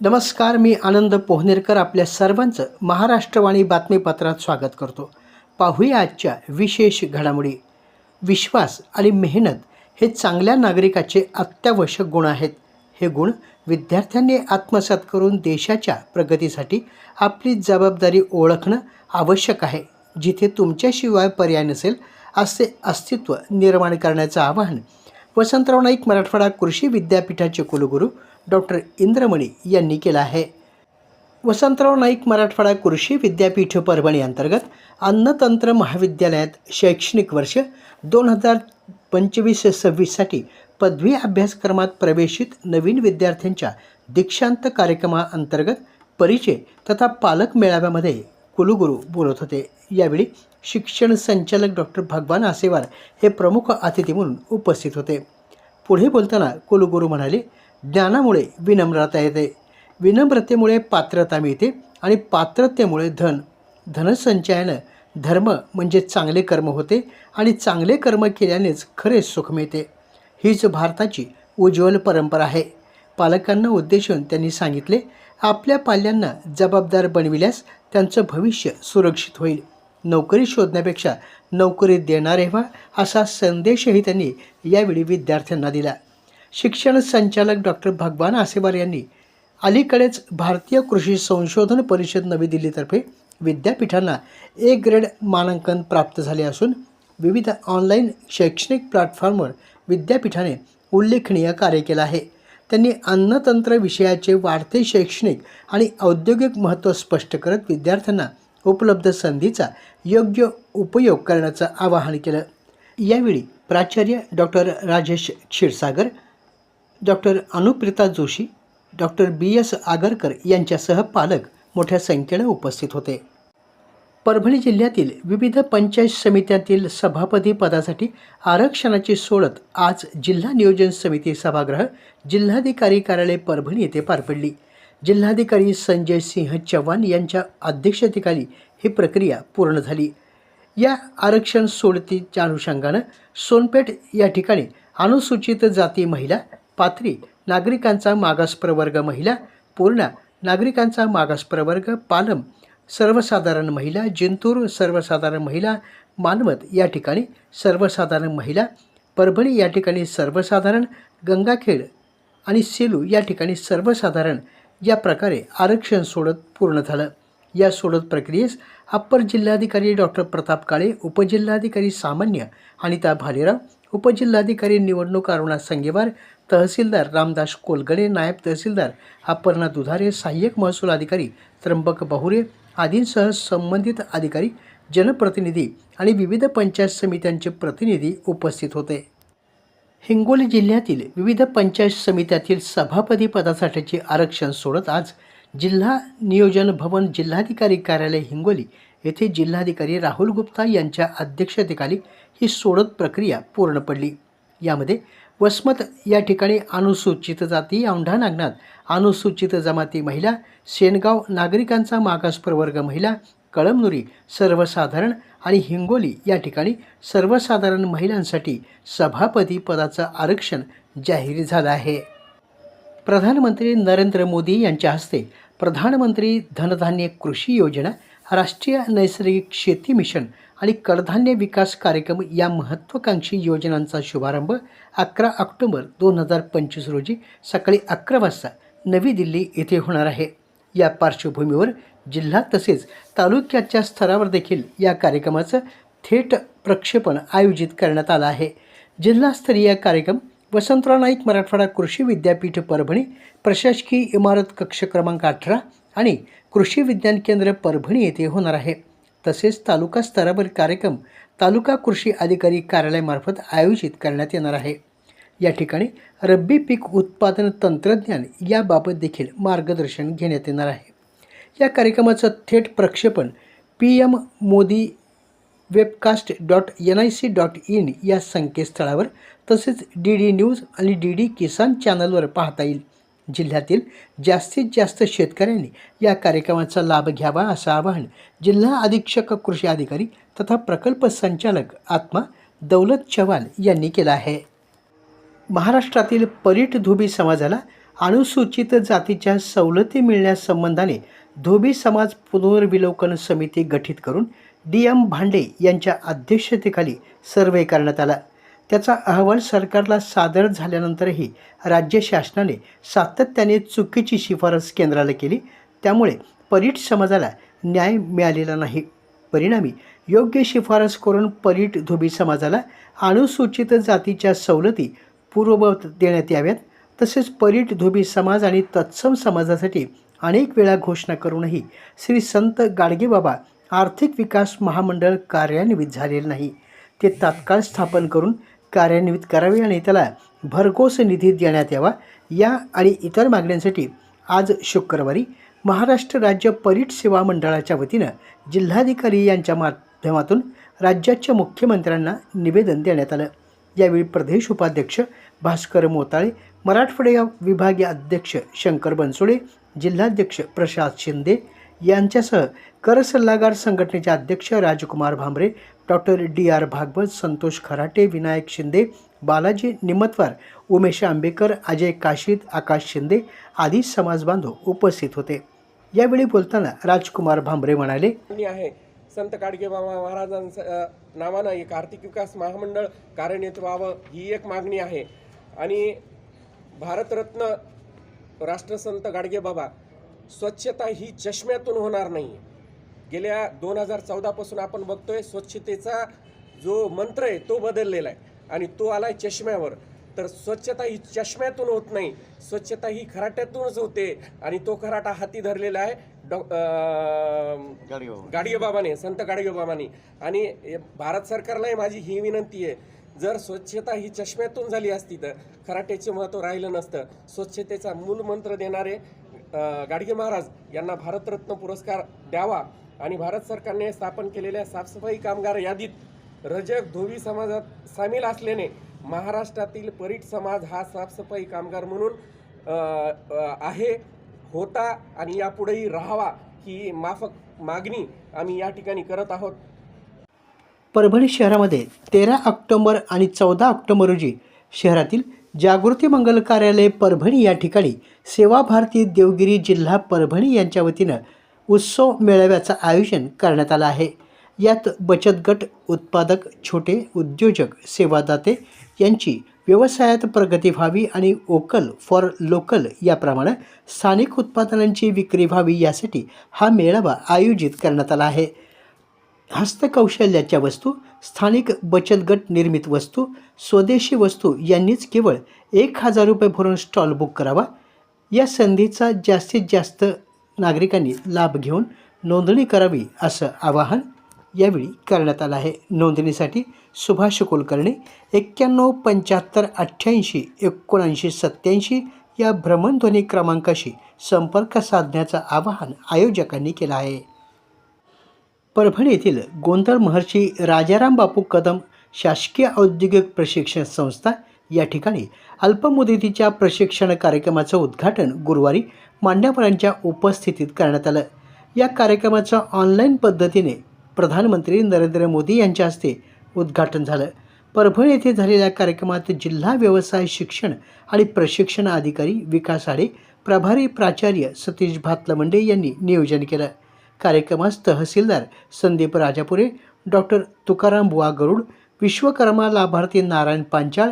नमस्कार मी आनंद पोहनेरकर आपल्या सर्वांचं महाराष्ट्रवाणी बातमीपत्रात स्वागत करतो. पाहूया आजच्या विशेष घडामोडी. विश्वास आणि मेहनत हे चांगल्या नागरिकाचे अत्यावश्यक गुण आहेत. हे गुण विद्यार्थ्यांनी आत्मसात करून देशाच्या प्रगतीसाठी आपली जबाबदारी ओळखणं आवश्यक आहे. जिथे तुमच्याशिवाय पर्याय नसेल असे अस्तित्व निर्माण करण्याचं आवाहन वसंतराव नाईक मराठवाडा कृषी विद्यापीठाचे कुलगुरू डॉक्टर इंद्रमणी यांनी केला आहे. वसंतराव नाईक मराठवाडा कृषी विद्यापीठ परभणी अंतर्गत अन्नतंत्र महाविद्यालयात शैक्षणिक वर्ष दोन हजार पंचवीस सव्वीससाठी पदवी अभ्यासक्रमात प्रवेशित नवीन विद्यार्थ्यांच्या दीक्षांत कार्यक्रमाअंतर्गत परिचय तथा पालक मेळाव्यामध्ये कुलगुरू बोलत होते. यावेळी शिक्षण संचालक डॉक्टर भगवान आसेवार हे प्रमुख अतिथी म्हणून उपस्थित होते. पुढे बोलताना कुलगुरू म्हणाले ज्ञानामुळे विनम्रता येते. विनम्रतेमुळे पात्रता मिळते आणि पात्रतेमुळे धन. धनसंचयानं धर्म म्हणजे चांगले कर्म होते आणि चांगले कर्म केल्यानेच खरे सुख मिळते. हीच भारताची उज्ज्वल परंपरा आहे. पालकांना उद्देशून त्यांनी सांगितले आपल्या पाल्यांना जबाबदार बनविल्यास त्यांचं भविष्य सुरक्षित होईल. नोकरी शोधण्यापेक्षा नोकरी देणारे व्हा असा संदेशही त्यांनी यावेळी विद्यार्थ्यांना दिला. शिक्षण संचालक डॉक्टर भगवान आसेवार यांनी अलीकडेच भारतीय कृषी संशोधन परिषद नवी दिल्लीतर्फे विद्यापीठांना ए ग्रेड मानांकन प्राप्त झाले असून विविध ऑनलाईन शैक्षणिक प्लॅटफॉर्मवर विद्यापीठाने उल्लेखनीय कार्य केलं आहे. त्यांनी अन्नतंत्र विषयाचे वाढते शैक्षणिक आणि औद्योगिक महत्त्व स्पष्ट करत विद्यार्थ्यांना उपलब्ध संधीचा योग्य उपयोग करण्याचं आवाहन केलं. यावेळी प्राचार्य doctor Rajesh Kshirsagar doctor Anuprita Joshi doctor B S Agarkar यांच्यासह पालक मोठ्या संख्येनं उपस्थित होते. परभणी जिल्ह्यातील विविध पंचायत समित्यांतील सभापती पदासाठी आरक्षणाची सोडत आज जिल्हा नियोजन समिती सभागृह जिल्हाधिकारी कार्यालय परभणी येथे पार पडली. जिल्हाधिकारी संजय सिंह चव्हाण यांच्या अध्यक्षतेखाली ही प्रक्रिया पूर्ण झाली. या आरक्षण सोडतीच्या अनुषंगानं सोनपेठ या ठिकाणी अनुसूचित जाती महिला पात्री नागरिकांचा मागास प्रवर्ग महिला पूर्णा नागरिकांचा मागास प्रवर्ग पालम सर्वसाधारण महिला जिंतूर सर्वसाधारण महिला मानवत या ठिकाणी सर्वसाधारण महिला परभणी या ठिकाणी सर्वसाधारण गंगाखेड आणि सेलू या ठिकाणी सर्वसाधारण या प्रकारे आरक्षण सोडत पूर्ण झालं. या सोडत प्रक्रियेस अप्पर जिल्हाधिकारी डॉक्टर प्रताप काळे उपजिल्हाधिकारी सामान्य अनिता भालेराव उपजिल्हाधिकारी निवडणूक अरुणा संगेवार तहसीलदार रामदास कोलगडे नायब तहसीलदार अपर्णा दुधारे सहाय्यक महसूल अधिकारी त्र्यंबक बहुरे आदींसह संबंधित अधिकारी जनप्रतिनिधी आणि विविध पंचायत समित्यांचे प्रतिनिधी उपस्थित होते. हिंगोली जिल्ह्यातील विविध पंचायत समित्यातील सभापती पदासाठीचे आरक्षण सोडत आज जिल्हा नियोजन भवन जिल्हाधिकारी कार्यालय हिंगोली येथे जिल्हाधिकारी राहुल गुप्ता यांच्या अध्यक्षतेखाली ही सोडत प्रक्रिया पूर्ण पडली. यामध्ये वसमत या ठिकाणी अनुसूचित जाती औंढा नागनाथ अनुसूचित जमाती महिला शेनगाव नागरिकांचा मागास प्रवर्ग महिला कळमनुरी सर्वसाधारण आणि हिंगोली या ठिकाणी सर्वसाधारण महिलांसाठी सभापती पदाचं आरक्षण जाहीर झालं आहे. प्रधानमंत्री नरेंद्र मोदी यांच्या हस्ते प्रधानमंत्री धनधान्य कृषी योजना राष्ट्रीय नैसर्गिक शेती मिशन आणि कडधान्य विकास कार्यक्रम या महत्त्वाकांक्षी योजनांचा शुभारंभ अकरा ऑक्टोबर दोन हजार पंचवीस रोजी सकाळी अकरा वाजता नवी दिल्ली येथे होणार आहे. या पार्श्वभूमीवर जिल्हा तसेच तालुक्याच्या स्तरावर देखील या कार्यक्रमाचं थेट प्रक्षेपण आयोजित करण्यात आलं आहे. जिल्हास्तरीय कार्यक्रम वसंतराव नाईक मराठवाडा कृषी विद्यापीठ परभणी प्रशासकीय इमारत कक्ष क्रमांक अठरा आणि कृषी विज्ञान केंद्र परभणी येथे होणार आहे. तसेच तालुका स्तरावर कार्यक्रम तालुका कृषी अधिकारी कार्यालयामार्फत आयोजित करण्यात येणार आहे. या ठिकाणी रब्बी पीक उत्पादन तंत्रज्ञान याबाबत देखील मार्गदर्शन घेण्यात येणार आहे. या कार्यक्रमाचं थेट प्रक्षेपण P M Modi webcast dot N I C dot in या संकेतस्थळावर तसेच डी डी न्यूज आणि डी डी किसान चॅनलवर पाहता येईल. जिल्ह्यातील जास्तीत जास्त शेतकऱ्यांनी या कार्यक्रमाचा लाभ घ्यावा असं आवाहन जिल्हा अधीक्षक कृषी अधिकारी तथा प्रकल्प संचालक आत्मा दौलत चव्हाण यांनी केलं आहे. महाराष्ट्रातील परीट धुबी समाजाला अनुसूचित जातीच्या सवलती मिळण्यासंबंधाने धोबी समाज पुनर्विलोकन समिती गठीत करून डी एम भांडे यांच्या अध्यक्षतेखाली सर्वे करण्यात आला. त्याचा अहवाल सरकारला सादर झाल्यानंतरही राज्य शासनाने सातत्याने चुकीची शिफारस केंद्राला केली. त्यामुळे परीट समाजाला न्याय मिळालेला नाही. परिणामी योग्य शिफारस करून परीट धोबी समाजाला अनुसूचित जातीच्या सवलती पूर्ववत देण्यात याव्यात. तसेच परीट धोबी समाज आणि तत्सम समाजासाठी अनेक वेळा घोषणा करूनही श्री संत गाडगेबाबा आर्थिक विकास महामंडळ कार्यान्वित झालेले नाही. ते तात्काळ स्थापन करून कार्यान्वित करावी आणि त्याला भरघोस निधी देण्यात यावा. या आणि इतर मागण्यांसाठी आज शुक्रवारी महाराष्ट्र राज्य परीट सेवा मंडळाच्या वतीनं जिल्हाधिकारी यांच्या माध्यमातून राज्याच्या मुख्यमंत्र्यांना निवेदन देण्यात आलं. यावेळी प्रदेश उपाध्यक्ष भास्कर मोताळे मराठवाडे विभागीय अध्यक्ष शंकर बनसोडे जिल्हाध्यक्ष प्रसाद शिंदे यांच्यासह कर सल्लागार संघटनेचे अध्यक्ष Rajkumar Bhambare doctor D R Bhagwat Santosh Kharate Vinayak Shinde Balaji Nimatwar Umesh Ambekar Ajay Kashid Akash Shinde आदी समाजबांधव उपस्थित होते. यावेळी बोलताना राजकुमार भांबरे म्हणाले मागणी आहे संत गाडगेबाबा महाराजांचं नावानं एक आर्थिक विकास महामंडळ कार्यान्वित व्हावं ही एक मागणी आहे. आणि भारतरत्न राष्ट्रसंत गाडगेबाबा स्वच्छता ही चष्म्यातून होणार नाही गेल्या दोन हजार चौदापासून आपण बघतोय स्वच्छतेचा जो मंत्र आहे तो बदललेला आहे आणि तो आलाय चष्म्यावर. तर स्वच्छता ही चष्म्यातून होत नाही स्वच्छता ही खराट्यातूनच होते आणि तो खराटा हाती धरलेला आहे डॉ गाडगेबाबाने संत गाडगेबाबाने आणि भारत सरकारलाही माझी ही विनंती आहे जर स्वच्छता ही चष्म्यातून झाली असती तर खराट्याचे महत्त्व राहिलं नसतं. स्वच्छतेचा मूल मंत्र देणारे गाडगे महाराज यांना भारतरत्न पुरस्कार द्यावा आणि भारत सरकारने स्थापन केलेल्या साफसफाई कामगार यादीत रजक धोबी समाजात सामील असल्याने महाराष्ट्रातील परीट समाज हा साफसफाई कामगार म्हणून आहे होता आणि यापुढेही राहावा ही माफक मागणी आम्ही या ठिकाणी करत आहोत. परभणी शहरामध्ये तेरा ऑक्टोंबर आणि चौदा ऑक्टोबर रोजी शहरातील जागृती मंगल कार्यालय परभणी या ठिकाणी सेवा भारती देवगिरी जिल्हा परभणी यांच्या वतीनं उत्सव मेळाव्याचं आयोजन करण्यात आलं आहे. यात बचत गट उत्पादक छोटे उद्योजक सेवादाते यांची व्यवसायात प्रगती व्हावी आणि ओकल फॉर लोकल याप्रमाणे स्थानिक उत्पादनांची विक्री व्हावी यासाठी हा मेळावा आयोजित करण्यात आला आहे. हस्तकौशल्याच्या वस्तू स्थानिक बचत गट निर्मित वस्तू स्वदेशी वस्तू यांनीच केवळ एक हजार रुपये भरून स्टॉल बुक करावा. या संधीचा जास्तीत जास्त नागरिकांनी लाभ घेऊन नोंदणी करावी असं आवाहन यावेळी करण्यात आलं आहे. नोंदणीसाठी सुभाष कुलकर्णी एक्क्याण्णव पंच्याहत्तर अठ्ठ्याऐंशी एकोणऐंशी सत्त्याऐंशी या भ्रमणध्वनी क्रमांकाशी संपर्क साधण्याचं आवाहन आयोजकांनी केलं आहे. परभणी येथील गोंधळ महर्षी राजाराम बापू कदम शासकीय औद्योगिक प्रशिक्षण संस्था या ठिकाणी अल्पमुदतीच्या प्रशिक्षण कार्यक्रमाचं उद्घाटन गुरुवारी मान्यवरांच्या उपस्थितीत करण्यात आलं. या कार्यक्रमाचं ऑनलाईन पद्धतीने प्रधानमंत्री नरेंद्र मोदी यांच्या हस्ते उद्घाटन झालं. परभणी येथे झालेल्या कार्यक्रमात जिल्हा व्यवसाय शिक्षण आणि प्रशिक्षण अधिकारी विकास आडे प्रभारी प्राचार्य सतीश भातलमंडे यांनी नियोजन केलं. कार्यक्रमास तहसीलदार संदीप राजापुरे डॉक्टर तुकाराम बुवा गरुड विश्वकर्मा लाभार्थी Narayan Panchal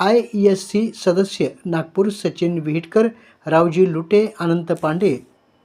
I S C सदस्य नागपूर सचिन विहिटकर रावजी लुटे अनंत पांडे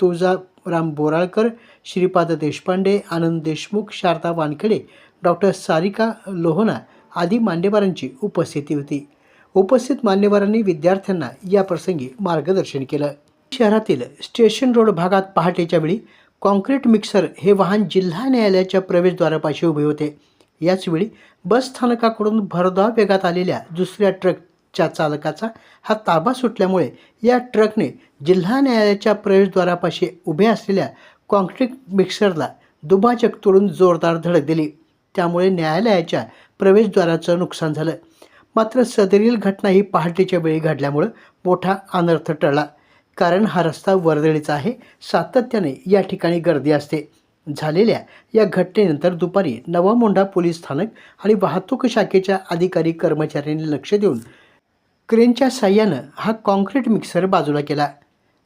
तुळजाराम बोराळकर श्रीपाद देशपांडे आनंद देशमुख शारदा वानखेडे डॉक्टर सारिका लोहना आदी मान्यवरांची उपस्थिती होती. उपस्थित मान्यवरांनी विद्यार्थ्यांना या प्रसंगी मार्गदर्शन केलं. शहरातील स्टेशन रोड भागात पहाटेच्या वेळी कॉन्क्रीट मिक्सर हे वाहन जिल्हा न्यायालयाच्या प्रवेशद्वारापाशी उभे होते. याचवेळी बस स्थानकाकडून भरधाव वेगात आलेल्या दुसऱ्या ट्रकच्या चालकाचा हा ताबा सुटल्यामुळे या ट्रकने जिल्हा न्यायालयाच्या प्रवेशद्वारापाशी उभे असलेल्या कॉन्क्रीट मिक्सरला दुभाजक तोडून जोरदार धडक दिली. त्यामुळे न्यायालयाच्या प्रवेशद्वाराचं नुकसान झालं. मात्र सदरील घटना ही पहाटेच्या वेळी घडल्यामुळं मोठा अनर्थ टळला. कारण हा रस्ता वर्दळीचा आहे. सातत्याने या ठिकाणी गर्दी असते. झालेल्या या घटनेनंतर दुपारी नवामोंढा पोलीस स्थानक आणि वाहतूक शाखेच्या अधिकारी कर्मचाऱ्यांनी लक्ष देऊन क्रेनच्या साह्यानं हा कॉन्क्रीट मिक्सर बाजूला केला.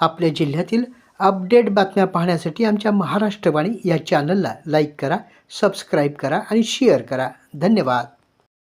आपल्या जिल्ह्यातील अपडेट बातम्या पाहण्यासाठी आमच्या महाराष्ट्रवाणी या चॅनलला लाईक करा सबस्क्राईब करा आणि शेअर करा. धन्यवाद.